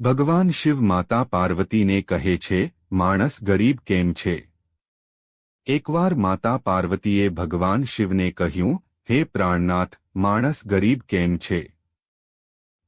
ભગવાન શિવ માતા પાર્વતીને કહે છે, માણસ ગરીબ કેમ છે? એકવાર માતા પાર્વતીએ ભગવાન શિવને કહ્યું, હે પ્રાણનાથ, માણસ ગરીબ કેમ છે?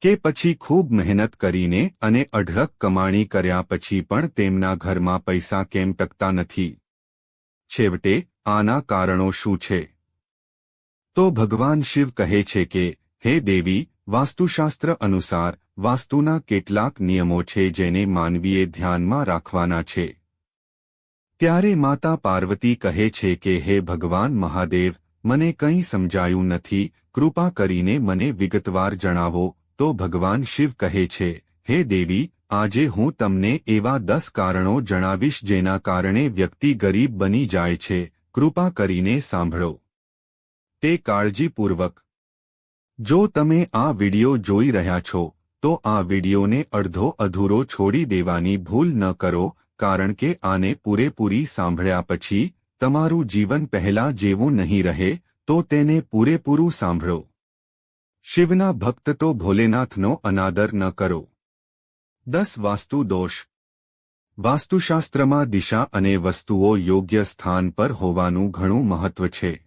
કે પછી ખૂબ મહેનત કરીને અને અઢળક કમાણી કર્યા પછી પણ તેમના ઘરમાં પૈસા કેમ ટકતા નથી. છેવટે, આના કારણો શું છે? તો ભગવાન શિવ કહે છે કે, હે દેવી, વાસ્તુશાસ્ત્ર અનુસાર વાસ્તુના કેટલાક નિયમો છે જેને માનવીએ ધ્યાનમાં રાખવાના છે. ત્યારે માતા પાર્વતી કહે છે કે, હે ભગવાન મહાદેવ, મને કંઈ સમજાયું નથી, કૃપા કરીને મને વિગતવાર જણાવો. તો ભગવાન શિવ કહે છે, હે દેવી, આજે હું તમને એવા દસ કારણો જણાવીશ જેના કારણે વ્યક્તિ ગરીબ બની જાય છે, કૃપા કરીને સાંભળો. તે કાળજીપૂર્વક. જો તમે આ વિડિયો જોઈ રહ્યા છો તો આ વિડિયોને અડધો અધૂરો છોડી દેવાની ભૂલ ન કરો, કારણ કે આને પૂરેપૂરી સાંભળ્યા પછી, તમારું જીવન પહેલા જેવું નહીં રહે, તો તેને પૂરેપૂરું સાંભળો. શિવના ભક્ત તો ભોલેનાથનો અનાદર ન કરો. દસ વાસ્તુ દોષ. વાસ્તુશાસ્ત્રમાં દિશા અને વસ્તુઓ યોગ્ય સ્થાન પર હોવાનું ઘણું મહત્વ છે.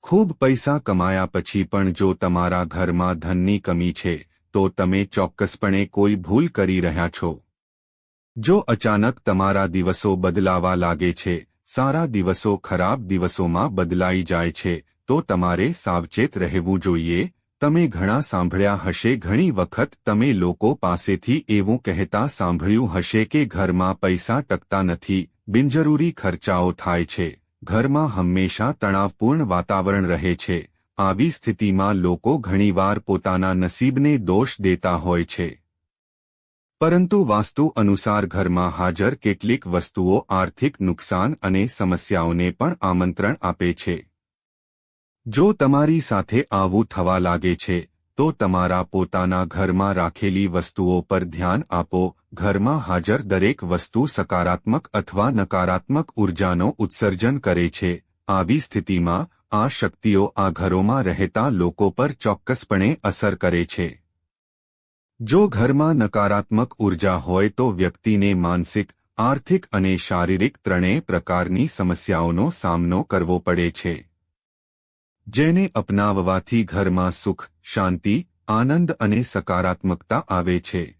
ખૂબ પૈસા કમાયા પછી પણ જો તમારા ઘરમાં ધનની કમી છે તો તમે ચોક્કસપણે કોઈ ભૂલ કરી રહ્યા છો. જો અચાનક તમારા દિવસો બદલાવા લાગે છે, સારા દિવસો ખરાબ દિવસોમાં બદલાઈ જાય છે, તો તમારે સાવચેત રહેવું જોઈએ. તમે ઘણા સાંભળ્યા હશે, ઘણી વખત તમે લોકો પાસેથી એવું કહેતા સાંભળ્યું હશે કે ઘરમાં પૈસા ટકતા નથી, બિનજરૂરી ખર્ચાઓ થાય છે, ઘરમાં હંમેશા તણાવપૂર્ણ વાતાવરણ રહે છે. આવી સ્થિતિમાં લોકો ઘણીવાર પોતાના નસીબને દોષ દેતા હોય છે. પરંતુ વાસ્તુ અનુસાર ઘરમાં હાજર કેટલીક વસ્તુઓ આર્થિક નુકસાન અને સમસ્યાઓને પણ આમંત્રણ આપે છે. જો તમારી સાથે આવું થવા લાગે છે, તો તમારા પોતાના ઘરમાં રાખેલી વસ્તુઓ પર ધ્યાન આપો. ઘરમાં હાજર દરેક વસ્તુ સકારાત્મક અથવા નકારાત્મક ઉર્જાનો ઉત્સર્જન કરે છે. આવી સ્થિતિમાં આ શક્તિઓ આ ઘરોમાં રહેતા લોકો પર ચોક્કસપણે અસર કરે છે. જો ઘરમાં નકારાત્મક ઊર્જા હોય તો વ્યક્તિને માનસિક, આર્થિક અને શારીરિક ત્રણેય પ્રકારની સમસ્યાઓનો સામનો કરવો પડે છે. જેને અપનાવવાથી ઘરમાં સુખ, શાંતિ, આનંદ અને સકારાત્મકતા આવે છે.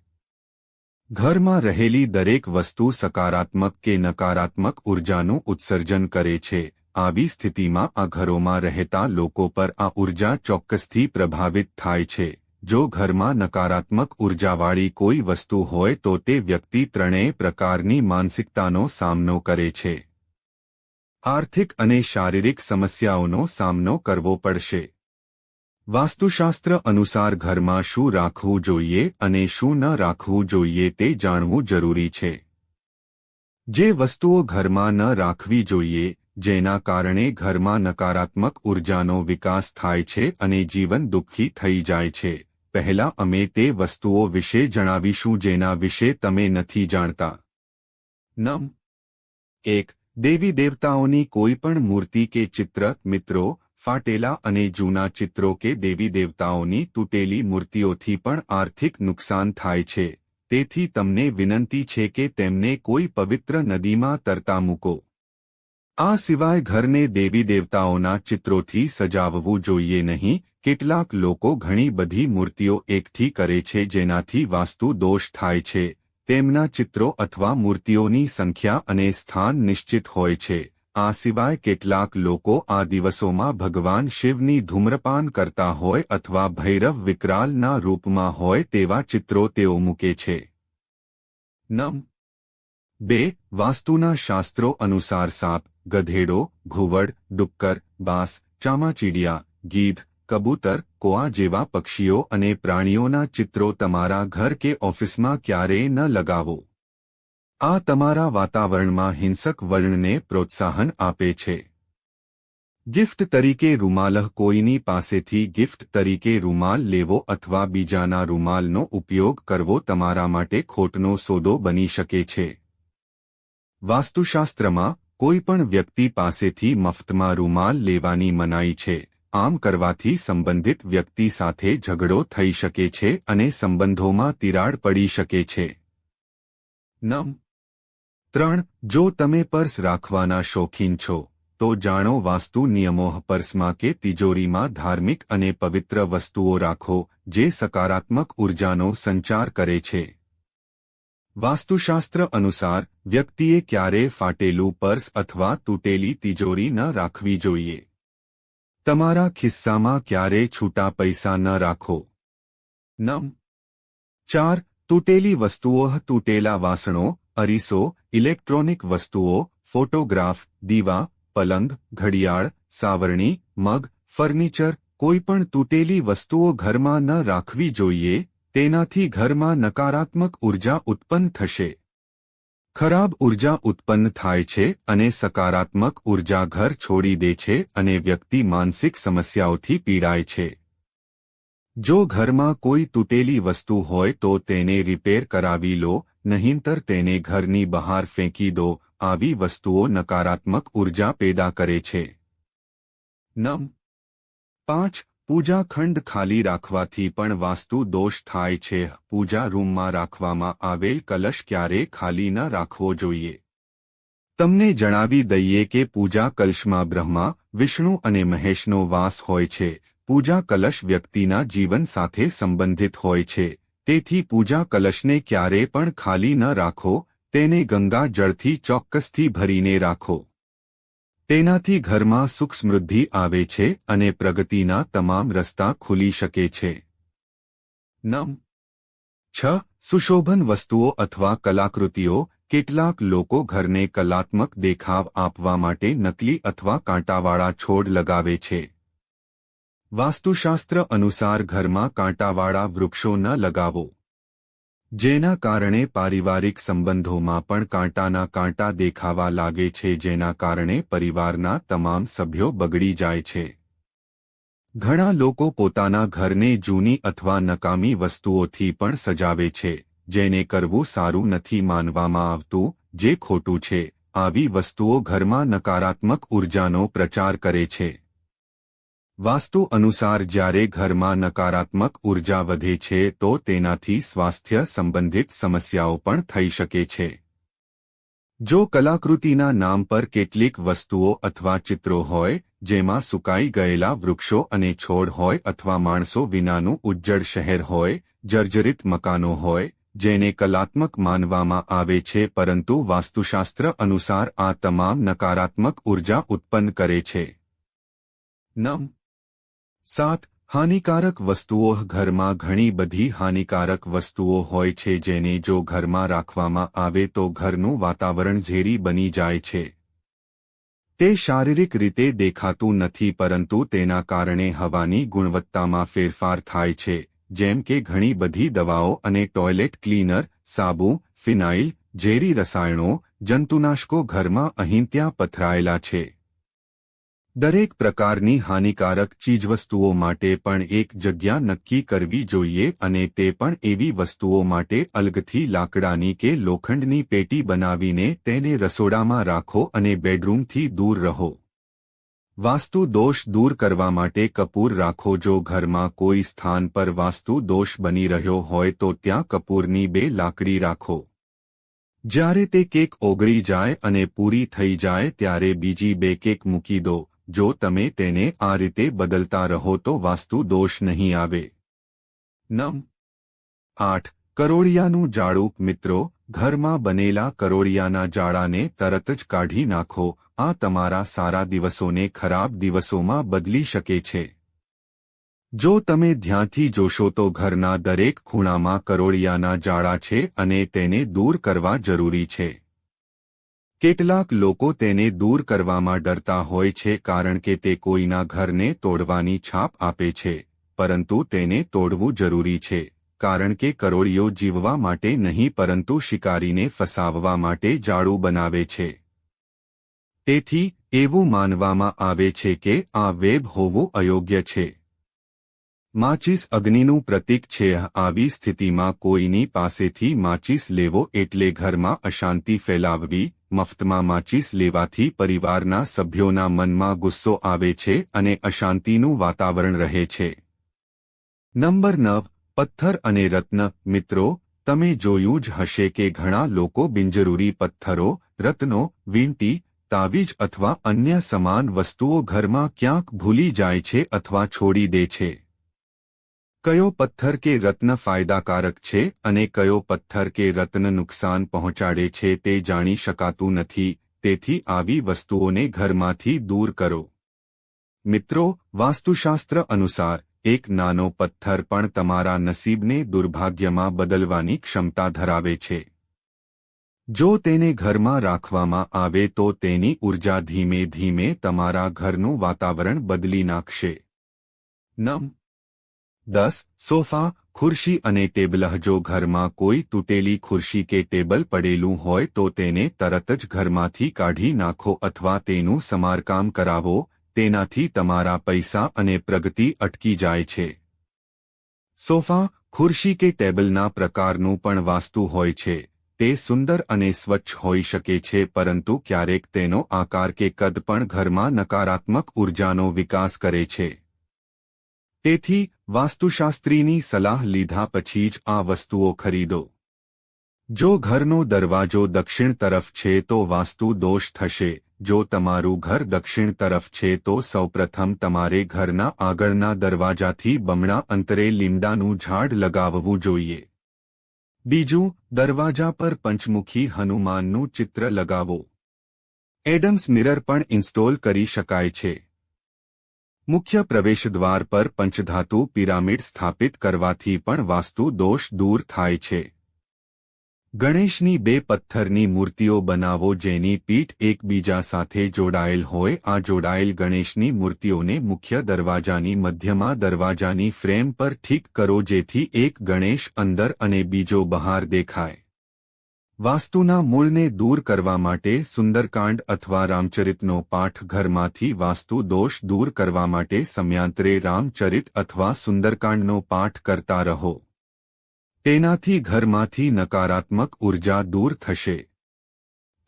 ઘરમાં રહેલી દરેક વસ્તુ સકારાત્મક કે નકારાત્મક ઉર્જાનું ઉત્સર્જન કરે છે. આવી સ્થિતિમાં આ ઘરોમાં રહેતા લોકો પર આ ઊર્જા ચોક્કસથી પ્રભાવિત થાય છે. જો ઘરમાં નકારાત્મક ઉર્જાવાળી કોઈ વસ્તુ હોય તો તે વ્યક્તિ ત્રણેય પ્રકારની માનસિકતાનો સામનો કરે છે. આર્થિક અને શારીરિક સમસ્યાઓનો સામનો કરવો પડશે. વાસ્તુશાસ્ત્ર અનુસાર ઘરમાં શું રાખવું જોઈએ અને શું ન રાખવું જોઈએ તે જાણવું જરૂરી છે. જે વસ્તુઓ ઘરમાં ન રાખવી જોઈએ જેના કારણે ઘરમાં નકારાત્મક ઉર્જાનો વિકાસ થાય છે અને જીવન દુઃખી થઈ જાય છે. પહેલા અમે તે વસ્તુઓ વિશે જણાવીશું જેના વિશે તમે નથી જાણતા. નમ. એક. દેવી દેવતાઓની કોઈ પણ મૂર્તિ કે ચિત્ર, મિત્રો, ફાટેલા અને જૂના ચિત્રો કે દેવી દેવતાઓની તૂટેલી મૂર્તિઓથી પણ આર્થિક નુકસાન થાય છે. તેથી તમને વિનંતી છે કે તેમને કોઈ પવિત્ર નદીમાં તરતા મૂકો. આ સિવાય ઘરને દેવી દેવતાઓના ચિત્રોથી સજાવવું જોઈએ નહીં. કેટલાક લોકો ઘણી બધી મૂર્તિઓ એકઠી કરે છે જેનાથી વાસ્તુ દોષ થાય છે. તેમના ચિત્રો અથવા મૂર્તિઓની સંખ્યા અને સ્થાન નિશ્ચિત હોય છે. આ સિવાય કેટલાક લોકો આ દિવસોમાં ભગવાન શિવની ધૂમ્રપાન કરતા હોય અથવા ભૈરવ વિકરાલના રૂપમાં હોય તેવા ચિત્રો તેઓ મૂકે છે. નમ બે. વાસ્તુના શાસ્ત્રો અનુસાર સાપ. ગધેડો, ઘુવડ, ડુક્કર, બાસ, ચામાચીડિયા, ગીધ, કબૂતર, કોઆ જેવા પક્ષીઓ અને પ્રાણીઓના ચિત્રો તમારા ઘર કે ઓફિસમાં ક્યારેય ન લગાવો. આ તમારા વાતાવરણમાં હિંસક વર્ણને પ્રોત્સાહન આપે છે. ગિફ્ટ તરીકે રૂમાલહ કોઈની પાસેથી ગિફ્ટ તરીકે રૂમાલ લેવો અથવા બીજાના રૂમાલનો ઉપયોગ કરવો તમારા માટે ખોટનો સોદો બની શકે છે. વાસ્તુશાસ્ત્રમાં કોઈ પણ વ્યક્તિ પાસેથી મફતમાં રૂમાલ લેવાની મનાઈ છે. આમ કરવાથી સંબંધિત વ્યક્તિ સાથે ઝઘડો થઈ શકે છે અને સંબંધોમાં તિરાડ પડી શકે છે. નમ. ત્રણ. જો તમે પર્સ રાખવાના શોખીન છો, તો જાણો વાસ્તુ નિયમો પર્સમાં કે તિજોરીમાં ધાર્મિક અને પવિત્ર વસ્તુઓ રાખો, જે સકારાત્મક ઉર્જાનો સંચાર કરે છે. વાસ્તુશાસ્ત્ર અનુસાર, વ્યક્તિએ ક્યારે ફાટેલું પર્સ અથવા તૂટેલી તિજોરી ન રાખવી જોઈએ? તમારા ખિસ્સામાં ક્યારે છૂટા પૈસા ન રાખો? નમ. ચાર, તૂટેલી વસ્તુઓ, તૂટેલા વાસણો, અરીસો, ઇલેક્ટ્રોનિક વસ્તુઓ, ફોટોગ્રાફ, દીવા, પલંગ, ઘડિયાળ, સાવરણી, મગ, ફર્નિચર, કોઈપણ તૂટેલી વસ્તુઓ ઘરમાં ન રાખવી જોઈએ તેનાથી ઘરમાં નકારાત્મક ઊર્જા ઉત્પન્ન થશે. ખરાબ ઊર્જા ઉત્પન્ન થાય છે અને સકારાત્મક ઊર્જા ઘર છોડી દે છે અને વ્યક્તિ માનસિક સમસ્યાઓથી પીડાય છે. જો ઘરમાં કોઈ તૂટેલી વસ્તુ હોય તો તેને રિપેર કરાવી લો, નહીંતર તેને ઘરની બહાર ફેંકી દો, આવી વસ્તુઓ નકારાત્મક ઊર્જા પેદા કરે છે. નમ. પાંચ. પૂજા ખંડ ખાલી રાખવાથી પણ વાસ્તુ દોષ થાય છે. પૂજા રૂમમાં રાખવામાં આવેલ કલશ ક્યારે ખાલી ન રાખવો જોઈએ? તમને જણાવી દઈએ કે પૂજા કલશમાં બ્રહ્મા, વિષ્ણુ અને મહેશનો વાસ હોય છે. પૂજા કલશ વ્યક્તિના જીવન સાથે સંબંધિત હોય છે. તેથી પૂજા કલશને ક્યારે પણ ખાલી ન રાખો, તેને ગંગા જળથી ચોક્કસથી ભરીને રાખો. તેનાથી ઘરમાં સુખ સમૃદ્ધિ આવે છે અને પ્રગતિના તમામ રસ્તા ખુલી શકે છે. નમ. છ. સુશોભન વસ્તુઓ અથવા કલાકૃતિઓ. કેટલાક લોકો ઘરને કલાત્મક દેખાવ આપવા માટે નકલી અથવા કાંટાવાળા છોડ લગાવે છે. વાસ્તુશાસ્ત્ર અનુસાર ઘરમાં કાંટાવાળા વૃક્ષો ન લગાવો. જેના કારણે પારિવારિક સંબંધોમાં પણ કાંટાના કાંટા દેખાવા લાગે છે, જેના કારણે પરિવારના તમામ સભ્યો બગડી જાય છે. ઘણા લોકો પોતાના ઘરને જૂની અથવા નકામી વસ્તુઓથી પણ સજાવે છે, જેને કરવું સારું નથી માનવામાં આવતું, જે ખોટું છે. આવી વસ્તુઓ ઘરમાં નકારાત્મક ઉર્જાનો પ્રચાર કરે છે. વાસ્તુ અનુસાર જ્યારે ઘરમાં નકારાત્મક ઊર્જા વધે છે તો તેનાથી સ્વાસ્થ્ય સંબંધિત સમસ્યાઓ પણ થઈ શકે છે. જો કલાકૃતિના નામ પર કેટલીક વસ્તુઓ અથવા ચિત્રો હોય, જેમાં સુકાઈ ગયેલા વૃક્ષો અને છોડ હોય અથવા માણસો વિનાનું ઉજ્જડ શહેર હોય, જર્જરિત મકાનો હોય, જેને કલાત્મક માનવામાં આવે છે પરંતુ વાસ્તુશાસ્ત્ર અનુસાર આ તમામ નકારાત્મક ઊર્જા ઉત્પન્ન કરે છે. નમ. સાત હાનિકારક વસ્તુઓ ઘરમાં ઘણી બધી હાનિકારક વસ્તુઓ હોય છે જેને જો ઘરમાં રાખવામાં આવે તો ઘરનું વાતાવરણ ઝેરી બની જાય છે. તે શારીરિક રીતે દેખાતું નથી પરંતુ તેના કારણે હવાની ગુણવત્તામાં ફેરફાર થાય છે, જેમ કે ઘણી બધી દવાઓ અને ટોયલેટ ક્લીનર, સાબુ, ફિનાઇલ, ઝેરી રસાયણો, જંતુનાશકો ઘરમાં અહીં ત્યાં પથરાયેલા છે. દરેક પ્રકારની હાનિકારક ચીજવસ્તુઓ માટે પણ એક જગ્યા નક્કી કરવી જોઈએ અને તે પણ એવી વસ્તુઓ માટે અલગથી લાકડાની કે લોખંડની પેટી બનાવીને તેને રસોડામાં રાખો અને બેડરૂમથી દૂર રહો. વાસ્તુ દોષ દૂર કરવા માટે કપૂર રાખો. જો ઘરમાં કોઈ સ્થાન પર વાસ્તુ દોષ બની રહ્યો હોય તો ત્યાં કપૂરની બે લાકડી રાખો. જ્યારે તે કેક ઓગળી જાય અને પૂરી થઈ જાય ત્યારે બીજી બે કેક મૂકી દો. જો તમે તેને આ રીતે બદલતા રહો તો વાસ્તુ દોષ નહીં આવે. નમ. આઠ. કરોળિયાનું જાડું, મિત્રો, ઘરમાં બનેલા કરોડિયાના જાળાને તરત જ કાઢી નાખો. આ તમારા સારા દિવસોને ખરાબ દિવસોમાં બદલી શકે છે. જો તમે ધ્યાનથી જોશો તો ઘરના દરેક ખૂણામાં કરોડિયાના જાળા છે અને તેને દૂર કરવા જરૂરી છે. કેટલાક લોકો તેને દૂર કરવામાં ડરતા હોય છે કારણ કે તે કોઈના ઘરને તોડવાની છાપ આપે છે, પરંતુ તેને તોડવું જરૂરી છે, કારણ કે કરોળીઓ જીવવા માટે નહીં પરંતુ શિકારીને ફસાવવા માટે જાળું બનાવે છે. તેથી, એવું માનવામાં આવે છે કે આ વેબ હોવું અયોગ્ય છે. માચિસ અગ્નિનું પ્રતીક છે, આવી સ્થિતિમાં કોઈની પાસેથી માચિસ લેવો એટલે ઘરમાં અશાંતિ ફેલાવવી મફતમાં માચીસ લેવાથી પરિવારના સભ્યોના મનમાં ગુસ્સો આવે છે અને અશાંતિનું વાતાવરણ રહે છે. નંબર નવ, પથ્થર અને રત્ન. મિત્રો, તમે જોયું જ હશે કે ઘણા લોકો બિનજરૂરી પથ્થરો, રત્નો, વીંટી, તાવીજ અથવા અન્ય સમાન વસ્તુઓ ઘરમાં ક્યાંક ભૂલી જાય છે અથવા છોડી દે છે. કયો પથ્થર કે રત્ન ફાયદાકારક છે અને કયો પથ્થર કે રત્ન નુકસાન પહોંચાડે છે તે જાણી શકાતું નથી, તેથી આવી વસ્તુઓને ઘરમાંથી દૂર કરો. મિત્રો, વાસ્તુશાસ્ત્ર અનુસાર, એક નાનો પથ્થર પણ તમારા નસીબને દુર્ભાગ્યમાં બદલવાની ક્ષમતા ધરાવે છે. જો તેને ઘરમાં રાખવામાં આવે તો તેની ઊર્જા ધીમે ધીમે તમારા ઘરનું વાતાવરણ બદલી નાખશે. નમ. દસ, સોફા, ખુરશી અને ટેબલ જો ઘરમાં કોઈ તૂટેલી ખુરશી કે ટેબલ પડેલું હોય તો તેને તરત જ ઘરમાંથી કાઢી નાખો અથવા તેનું સમારકામ કરાવો, તેનાથી તમારા પૈસા અને પ્રગતિ અટકી જાય છે. સોફા, ખુરશી કે ટેબલના પ્રકારનું પણ વાસ્તુ હોય છે. તે સુંદર અને સ્વચ્છ હોઈ શકે છે પરંતુ ક્યારેક તેનો આકાર કે કદ પણ ઘરમાં નકારાત્મક ઉર્જાનો વિકાસ કરે છે. તેથી વાસ્તુશાસ્ત્રીની સલાહ લીધા પછી જ આ વસ્તુઓ ખરીદો. જો ઘરનો દરવાજો દક્ષિણ તરફ છે તો વાસ્તુ દોષ થશે. જો તમારું ઘર દક્ષિણ તરફ છે તો સૌપ્રથમ તમારે ઘરના આગળના દરવાજાથી બમણા અંતરે લીમડાનું ઝાડ લગાવવું જોઈએ. બીજું, દરવાજા પર પંચમુખી હનુમાનનું ચિત્ર લગાવો. એડમ્સ મિરર પણ ઇન્સ્ટોલ કરી શકાય છે. મુખ્ય પ્રવેશદ્વાર પર પંચધાતુ પિરામિડ સ્થાપિત કરવાથી પણ વાસ્તુ દોષ દૂર થાય છે. ગણેશની બે પથ્થરની મૂર્તિઓ બનાવો જેની પીઠ એકબીજા સાથે જોડાયેલ હોય. આ જોડાયેલ ગણેશની મૂર્તિઓને મુખ્ય દરવાજાની મધ્યમાં દરવાજાની ફ્રેમ પર ઠીક કરો જેથી એક ગણેશ અંદર અને બીજો બહાર દેખાય. વાસ્તુના મૂળને દૂર કરવા માટે સુંદરકાંડ અથવા રામચરિતનો પાઠ ઘરમાંથી વાસ્તુ દોષ દૂર કરવા માટે સમયાંતરે રામચરિત અથવા સુંદરકાંડનો પાઠ કરતા રહો. તેનાથી ઘરમાંથી નકારાત્મક ઊર્જા દૂર થશે.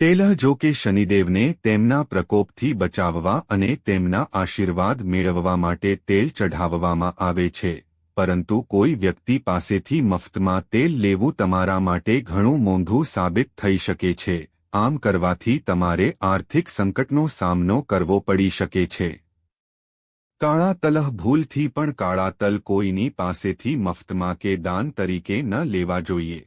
તેલહ જો કે શનિદેવને તેમના પ્રકોપથી બચાવવા અને તેમના આશીર્વાદ મેળવવા માટે તેલ ચઢાવવામાં આવે છે. પરંતુ કોઈ વ્યક્તિ પાસેથી મફતમાં તેલ લેવું તમારા માટે ઘણું મોંઘું સાબિત થઈ શકે છે. આમ કરવાથી તમારે આર્થિક સંકટનો સામનો કરવો પડી શકે છે. કાળા તલહ ભૂલથી પણ કાળા તલ કોઈની પાસેથી મફતમાં કે દાન તરીકે ન લેવા જોઈએ.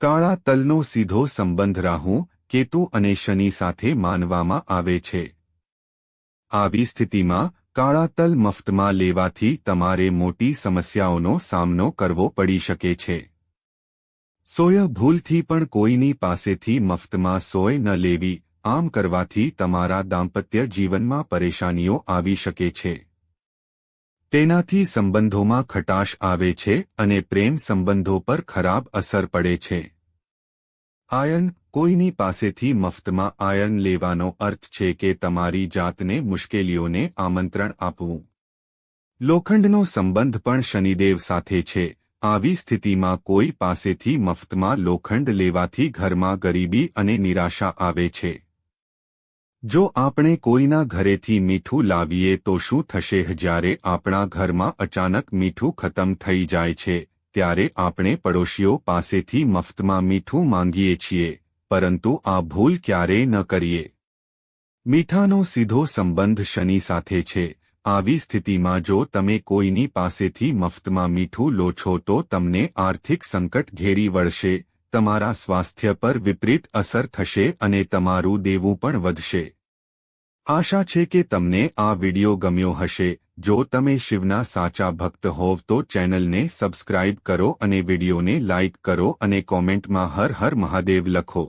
કાળા તલનો સીધો સંબંધ રાહુ, કેતુ અને શનિ સાથે માનવામાં આવે છે. આવી સ્થિતિમાં કાળા તલ મફતમાં લેવાથી તમારે મોટી સમસ્યાઓનો સામનો કરવો પડી શકે છે. સોય ભૂલથી પણ કોઈની પાસેથી મફતમાં સોય ન લેવી, આમ કરવાથી તમારા દાંપત્ય જીવનમાં પરેશાનીઓ આવી શકે છે. તેનાથી સંબંધોમાં ખટાશ આવે છે અને પ્રેમ સંબંધો પર ખરાબ અસર પડે છે. આયન કોઈની પાસેથી મફતમાં આયન લેવાનો અર્થ છે કે તમારી જાતને મુશ્કેલીઓને આમંત્રણ આપવું. લોખંડનો સંબંધ પણ શનિદેવ સાથે છે. આવી સ્થિતિમાં કોઈ પાસેથી મફતમાં લોખંડ લેવાથી ઘરમાં ગરીબી અને નિરાશા આવે છે. જો આપણે કોઈના ઘરેથી મીઠું લાવીએ તો શું થશે જ્યારે આપણા ઘરમાં અચાનક મીઠું ખતમ થઈ જાય છે? ત્યારે આપણે પડોશીઓ પાસેથી મફતમાં મીઠું માંગીએ છીએ, પરંતુ આ ભૂલ ક્યારેય ન કરીએ. મીઠાનો સીધો સંબંધ શનિ સાથે છે. આવી સ્થિતિમાં જો તમે કોઈની પાસેથી મફતમાં મીઠું લો છો તો તમને આર્થિક સંકટ ઘેરી વળશે, તમારા સ્વાસ્થ્ય પર વિપરીત અસર થશે અને તમારું દેવું પણ વધશે. આશા છે કે તમને આ વિડિયો ગમ્યો હશે. જો તમે શિવના સાચા ભક્ત હોવ તો ચેનલને સબસ્ક્રાઇબ કરો અને વિડિયોને લાઇક કરો અને કોમેન્ટમાં હર હર મહાદેવ લખો.